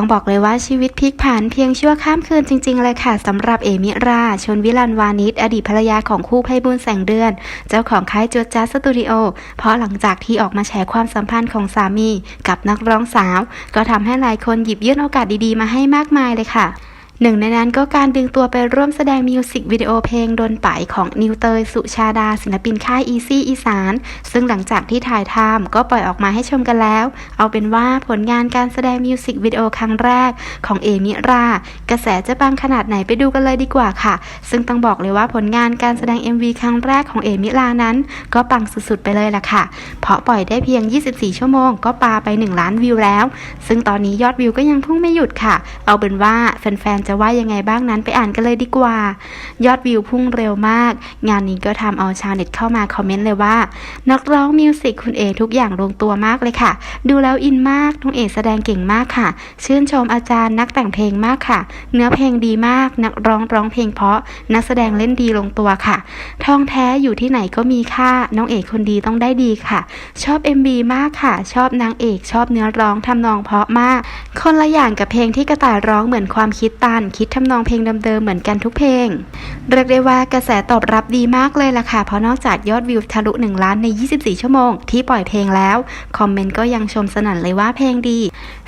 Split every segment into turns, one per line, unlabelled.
ต้องบอกเลยว่าชีวิตพลิกผันเพียงชั่วข้ามคืนจริงๆเลยค่ะสำหรับเอมิรา ชนวิลันวานิชอดีตภรรยาของคู่ไพบุญแสงเดือน เจ้าของค่ายจูดจัสสตูดิโอ เพราะหลังจากที่ออกมาแฉความสัมพันธ์ของสามี กับนักร้องสาว ก็ทำให้หลายคนหยิบยื่นโอกาสดีๆมาให้มากมายเลยค่ะ หนึ่งในนั้นก็การดึงตัวไปร่วมแสดงมิวสิกวิดีโอเพลงโดนไปของนิวเตยสุชาดา ศิลปินค่ายอีซี่อีสาน ซึ่งหลังจากที่ถ่ายทำก็ปล่อยออกมาให้ชมกันแล้ว เอาเป็นว่าผลงานการแสดงมิวสิกวิดีโอครั้งแรกของเอมิรา กระแสจะปังขนาดไหนไปดูกันเลยดีกว่าค่ะ ซึ่งต้องบอกเลยว่าผลงานการแสดง MV ครั้งแรกของเอมิรานั้น ก็ปังสุดๆไปเลยล่ะค่ะ เพราะปล่อยได้เพียง 24 ชั่วโมง ก็ปาไป 1 ล้านวิวแล้ว ซึ่งตอนนี้ยอดวิวก็ยังพุ่งไม่หยุดค่ะ เอาเป็นว่าแฟนๆจะว่ายังไงบ้างนั้นไปอ่านกันเลยดีกว่า ยอดวิวพุ่งเร็วมาก งานนี้ก็ทำเอาชาวเน็ตเข้ามาคอมเมนต์เลยว่า นักร้องมิวสิกคุณเอทุกอย่างลงตัวมากเลยค่ะ ดูแล้วอินมากน้องเอแสดงเก่งมากค่ะ ชื่นชมอาจารย์นักแต่งเพลงมากค่ะ เนื้อเพลงดีมาก นักร้องร้องเพลงเพราะ นักแสดงเล่นดีลงตัวค่ะ ทองแท้อยู่ที่ไหนก็มีค่า น้องเอกคนดีต้องได้ดีค่ะ ชอบ MB มากค่ะ ชอบนางเอก ชอบเนื้อร้องทำนองเพราะมาก คนละอย่างกับเพลงที่กระต่ายร้องเหมือนความคิดตันคิดทำนองเพลงเดิมๆเหมือนกันทุกเพลง เรียกได้ว่ากระแสตอบรับดีมากเลยล่ะค่ะ เพราะนอกจากยอดวิวทะลุ 1 ล้านใน 24 ชั่วโมง ที่ปล่อยเพลงแล้ว คอมเมนต์ก็ยังชมสนั่นเลยว่าเพลงดี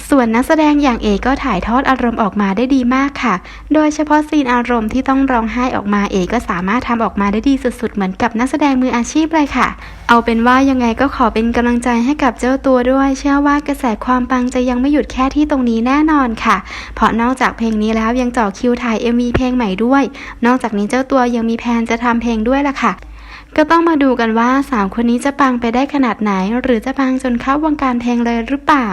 ส่วนนักแสดงอย่างเอก็ถ่ายทอดอารมณ์ออกมาได้ดีมากค่ะ โดยเฉพาะซีนอารมณ์ที่ต้องร้องไห้ออกมาเอก็สามารถทำออกมาได้ดีสุดๆ เหมือนกับนักแสดงมืออาชีพเลยค่ะ เอาเป็นว่ายังไงก็ขอเป็นกำลังใจให้กับเจ้าตัวด้วย เชื่อว่ากระแสความปังจะยังไม่หยุดแค่ที่ตรงนี้แน่นอนค่ะ เพราะนอกจากเพลงนี้แล้วยังเจ่อคิวถ่าย MV เพลงใหม่ด้วย นอกจากนี้เจ้าตัวยังมีแผนจะทำเพลงด้วยล่ะค่ะก็ต้องมาดูกันว่าสามคนนี้จะปังไปได้ขนาดไหน หรือจะปังจนเข้าวงการเพลงเลยหรือเปล่า